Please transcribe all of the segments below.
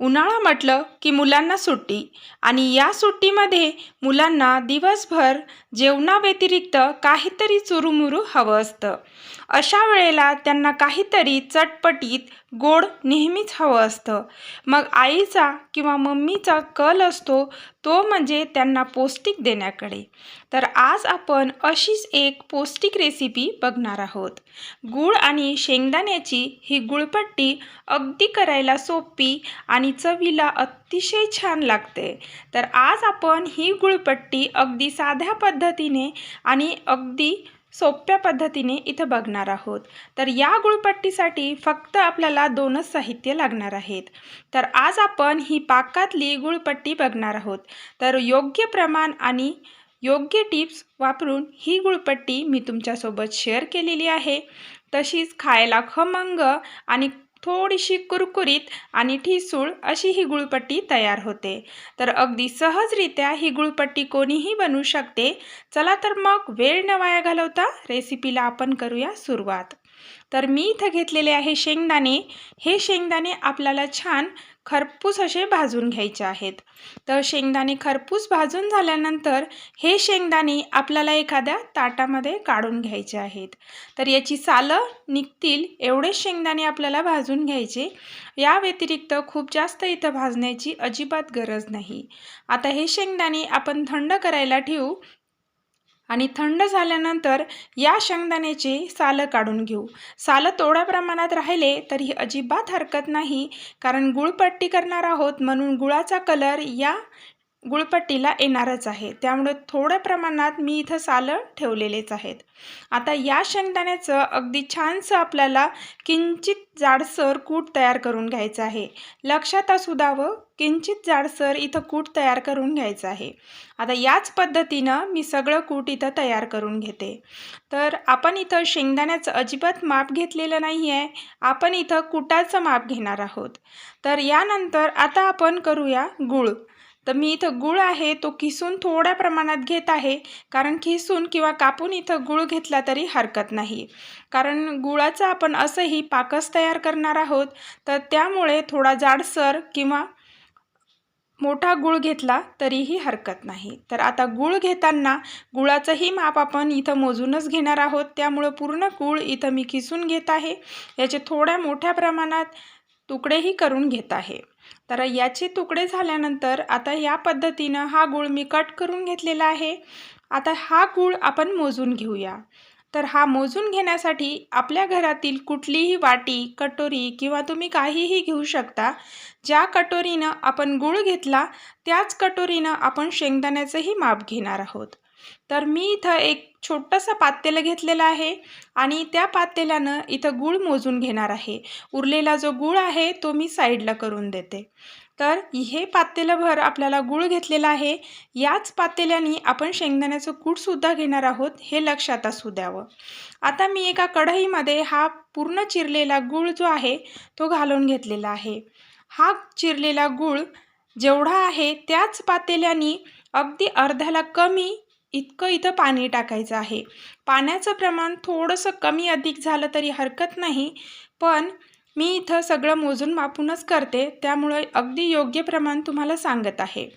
उन्हाळा म्हटलं की मुलांना सुट्टी. आणि या सुट्टीमध्ये मुलांना दिवसभर जेवणाव्यतिरिक्त काहीतरी चुरूमुरू हवं असतं. अशा वेळेला त्यांना काहीतरी चटपटीत गोड नेहमीच हवं असतं. मग आईचा किंवा मम्मीचा कल असतो तो म्हणजे त्यांना पौष्टिक देण्याकडे. तर आज आपण अशीच एक पौष्टिक रेसिपी बघणार आहोत. गूळ आणि शेंगदाण्याची ही गुळपट्टी अगदी करायला सोपी आणि चवीला अतिशय छान लागते. तर आज आपण ही गुळपट्टी अगदी साध्या पद्धतीने आणि अगदी सोप्या पद्धतीने इथं बघणार आहोत. तर या गुळपट्टीसाठी फक्त आपल्याला दोनच साहित्य लागणार आहेत. तर आज आपण ही पाकातली गुळपट्टी बघणार आहोत. तर योग्य प्रमाण आणि योग्य टिप्स वापरून ही गुळपट्टी मी तुमच्यासोबत शेअर केलेली आहे. तशीच खायला खमंग आणि थोडीशी कुरकुरीत आणि ठिसूळ अशी ही गुळपट्टी तयार होते. तर अगदी सहजरित्या ही गुळपट्टी कोणीही बनवू शकते. चला तर मग वेळ न वाया घालवता रेसिपीला आपण करूया सुरुवात. तर मी इथं घेतलेले आहे शेंगदाणे. हे शेंगदाणे आपल्याला छान खरपूस असे भाजून घ्यायचे आहेत. तर शेंगदाणे खरपूस भाजून झाल्यानंतर हे शेंगदाणे आपल्याला एखाद्या ताटामध्ये काढून घ्यायचे आहेत. तर याची सालं निघतील एवढेच शेंगदाणे आपल्याला भाजून घ्यायचे. या व्यतिरिक्त खूप जास्त इथं भाजण्याची अजिबात गरज नाही. आता हे शेंगदाणे आपण थंड करायला ठेवू आणि थंड झाल्यानंतर या शेंगदाण्याची सालं काढून घेऊ. सालं थोड्या प्रमाणात राहिले तरी अजिबात हरकत नाही कारण गुळपट्टी करणार आहोत म्हणून गुळाचा कलर या गुळपट्टीला येणारच आहे. त्यामुळे थोड्या प्रमाणात मी इथं सालं ठेवलेलेच आहेत. आता या शेंगदाण्याचं अगदी छानसं आपल्याला किंचित जाडसर कूट तयार करून घ्यायचं आहे. लक्षात असू द्यावं किंचित जाडसर इथं कूट तयार करून घ्यायचं आहे. आता याच पद्धतीनं मी सगळं कूट इथं तयार करून घेते. तर आपण इथं शेंगदाण्याचं अजिबात माप घेतलेलं नाही आहे आपण इथं कुटाचं माप घेणार आहोत. तर यानंतर आता आपण करूया गूळ. तर मी इथं गुळ आहे तो किसून थोड्या प्रमाणात घेत आहे. कारण किसून किंवा कापून इथं गुळ घेतला तरी हरकत नाही. कारण गुळाचा आपण असंही पाकस तयार करणार आहोत. तर त्यामुळे थोडा जाडसर किंवा मोठा गुळ घेतला तरीही हरकत नाही. तर आता गुळ घेताना गुळाचंही माप आपण इथं मोजूनच घेणार आहोत. त्यामुळं पूर्ण गुळ इथं मी किसून घेत आहे. याचे थोड्या मोठ्या प्रमाणात तुकडेही करून घेत आहे. तर याचे तुकडे झाल्यानंतर आता या पद्धतीनं हा गूळ मी कट करून घेतलेला आहे. आता हा गूळ आपण मोजून घेऊया. तर हा मोजून घेण्यासाठी आपल्या घरातील कुठलीही वाटी कटोरी किंवा तुम्ही काहीही घेऊ शकता. ज्या कटोरीनं आपण गूळ घेतला त्याच कटोरीनं आपण शेंगदाण्याचंही माप घेणार आहोत. तर मी इथं एक छोटंसं पातेलं घेतलेलं आहे आणि त्या पातेल्यानं इथं गूळ मोजून घेणार आहे. उरलेला जो गूळ आहे तो मी साईडला करून देते. तर हे पातेलंभर आपल्याला गूळ घेतलेला आहे. याच पातेल्याने आपण शेंगदाण्याचं कूटसुद्धा घेणार आहोत हे लक्षात असू द्यावं. आता मी एका कढईमध्ये हा पूर्ण चिरलेला गूळ जो आहे तो घालून घेतलेला आहे. हा चिरलेला गूळ जेवढा आहे त्याच पातेल्याने अगदी अर्ध्याला कमी इतकं इथं पाणी टाकायचं आहे. पाण्याचं प्रमाण थोडंसं कमी अधिक झालं तरी हरकत नाही पण मी इथं सगळं मोजून मापूनच करते त्यामुळं अगदी योग्य प्रमाण तुम्हाला सांगत आहे.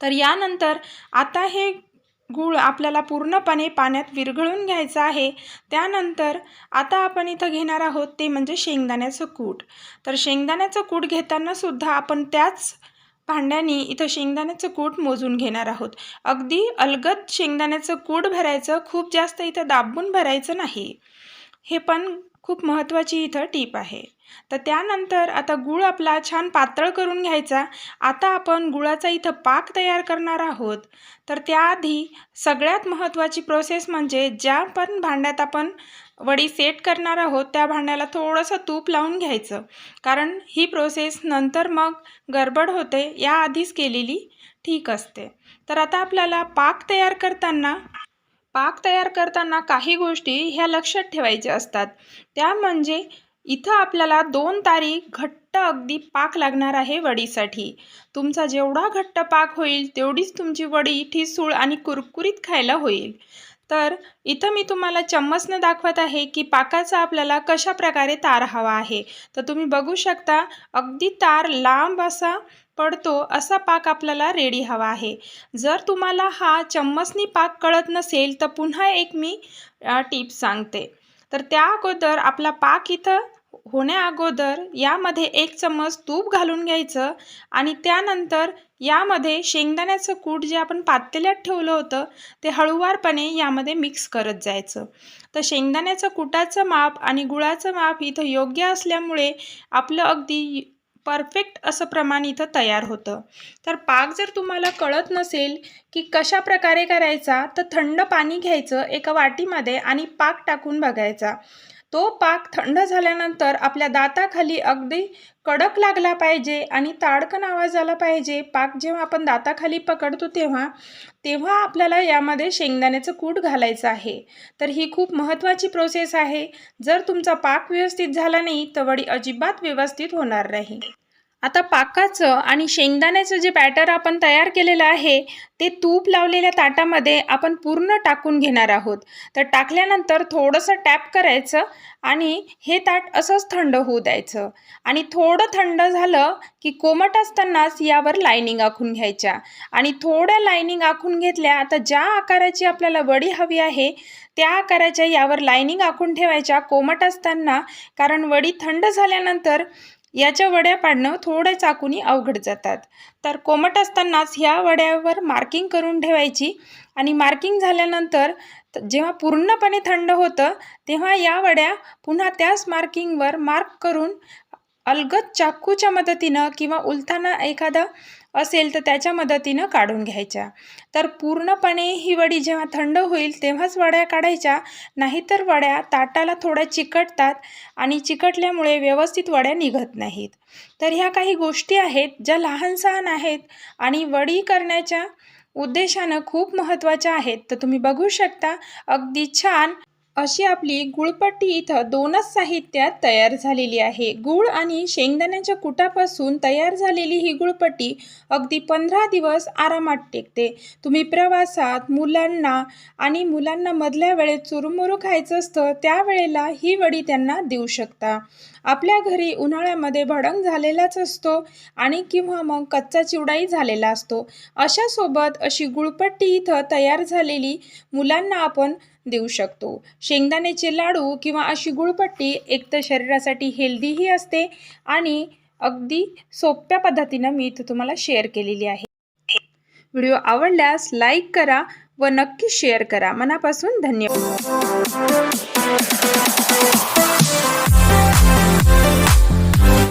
तर यानंतर आता हे गूळ आपल्याला पूर्णपणे पाण्यात विरघळून घ्यायचं आहे. त्यानंतर आता आपण इथं घेणार आहोत ते म्हणजे शेंगदाण्याचं कूट. तर शेंगदाण्याचं कूट घेतानासुद्धा आपण त्याच भांड्याने इथं शेंगदाण्याचं कूट मोजून घेणार आहोत. अगदी अलगद शेंगदाण्याचं कूट भरायचं खूप जास्त इथं दाबून भरायचं नाही. हे पण खूप महत्त्वाची इथं टीप आहे. तर त्यानंतर आता गूळ आपला छान पातळ करून घ्यायचा. आता आपण गुळाचा इथं पाक तयार करणार आहोत. तर त्याआधी सगळ्यात महत्त्वाची प्रोसेस म्हणजे ज्या पण भांड्यात आपण वडी सेट करणार आहोत त्या भांड्याला थोडंसं तूप लावून घ्यायचं. कारण ही प्रोसेस नंतर मग गडबड होते याआधीच केलेली ठीक असते. तर आता आपल्याला पाक तयार करताना पाक तयार करताना काही गोष्टी ह्या लक्षात ठेवायच्या असतात. त्या म्हणजे इथं आपल्याला दोन तारी घट्ट अगदी पाक लागणार आहे वडीसाठी. तुमचा जेवढा घट्ट पाक होईल तेवढीच तुमची वडी ठिसूळ आणि कुरकुरीत खायला होईल. तर इथं मी तुम्हाला चम्मचनं दाखवत आहे की पाकाचा आपल्याला कशा प्रकारे तार हवा आहे. तर तुम्ही बघू शकता अगदी तार लांब असा पडतो असा पाक आपल्याला रेडी हवा आहे. जर तुम्हाला हा चम्मचनी पाक कळत नसेल तर पुन्हा एक मी टीप सांगते. तर त्या अगोदर आपला पाक इथं होण्या अगोदर यामध्ये एक चम्मच तूप घालून घ्यायचं आणि त्यानंतर यामध्ये शेंगदाण्याचं कूट जे आपण पातेल्यात ठेवलं होतं ते हळूवारपणे यामध्ये मिक्स करत जायचं. तर शेंगदाण्याचं कुटाचं माप आणि गुळाचं माप इथं योग्य असल्यामुळे आपलं अगदी परफेक्ट असं प्रमाण इथं तयार होतं. तर पाक जर तुम्हाला कळत नसेल की कशा प्रकारे करायचा तर थंड पाणी घ्यायचं एका वाटीमध्ये आणि पाक टाकून बघायचा. तो पाक थंड झाल्यानंतर आपल्या दाताखाली अगदी कडक लागला पाहिजे आणि ताडकन आवाज आला पाहिजे. पाक जेव्हा आपण दाताखाली पकडतो तेव्हा तेव्हा आपल्याला यामध्ये शेंगदाण्याचं कूट घालायचं आहे. तर ही खूप महत्त्वाची प्रोसेस आहे. जर तुमचा पाक व्यवस्थित झाला नाही तर वडी अजिबात व्यवस्थित होणार नाही. आता पाकाचं आणि शेंगदाण्याचं जे बॅटर आपण तयार केलेलं आहे ते तूप लावलेल्या ताटामध्ये आपण पूर्ण टाकून घेणार आहोत. तर टाकल्यानंतर थोडंसं टॅप करायचं आणि हे ताट असंच थंड होऊ द्यायचं. आणि थोडं थंड झालं की कोमट असतानाच यावर लायनिंग आखून घ्यायच्या. आणि थोड्या लायनिंग आखून घेतल्या आता ज्या आकाराची आपल्याला वडी हवी आहे त्या आकाराच्या यावर लायनिंग आखून ठेवायच्या कोमट असताना. कारण वडी थंड झाल्यानंतर याच्या वड्या पाडणं थोड्या चाकूनी अवघड जातात. तर कोमट असतानाच ह्या वड्यावर मार्किंग करून ठेवायची आणि मार्किंग झाल्यानंतर जेव्हा पूर्णपणे थंड होतं तेव्हा या वड्या पुन्हा त्याच मार्किंगवर मार्क करून अलगद चाकूच्या मदतीनं किंवा उलताना एखादा असेल तर त्याच्या मदतीनं काढून घ्यायच्या. तर पूर्णपणे ही वडी जेव्हा थंड होईल तेव्हाच वड्या काढायच्या. नाहीतर वड्या ताटाला थोड्या चिकटतात आणि चिकटल्यामुळे व्यवस्थित वड्या निघत नाहीत. तर ह्या काही गोष्टी आहेत ज्या लहान सहान आहेत आणि वडी करण्याच्या उद्देशानं खूप महत्त्वाच्या आहेत. तर तुम्ही बघू शकता अगदी छान अशी आपली गुळपट्टी इथं दोनच साहित्यात तयार झालेली आहे. गुळ आणि शेंगदाण्याच्या कुटापासून तयार झालेली ही गुळपट्टी अगदी पंधरा दिवस आरामात टेकते. तुम्ही प्रवासात मुलांना आणि मुलांना मधल्या वेळेत चुरुमुरू खायचं असतं त्यावेळेला ही वडी त्यांना देऊ शकता. आपल्या घरी उन्हाळ्यामध्ये भडंग झालेलाच असतो आणि किंवा मग कच्चा चिवडाही झालेला असतो. अशासोबत अशी गुळपट्टी इथं तयार झालेली मुलांना आपण देऊ शकतो. शेंगदाण्याचे लाडू किंवा अशी गुळपट्टी एकतर शरीरासाठी हेल्दीही असते आणि अगदी सोप्या पद्धतीनं मी इथं तुम्हाला शेअर केलेली आहे. व्हिडिओ आवडल्यास लाईक करा व नक्की शेअर करा. मनापासून धन्यवाद.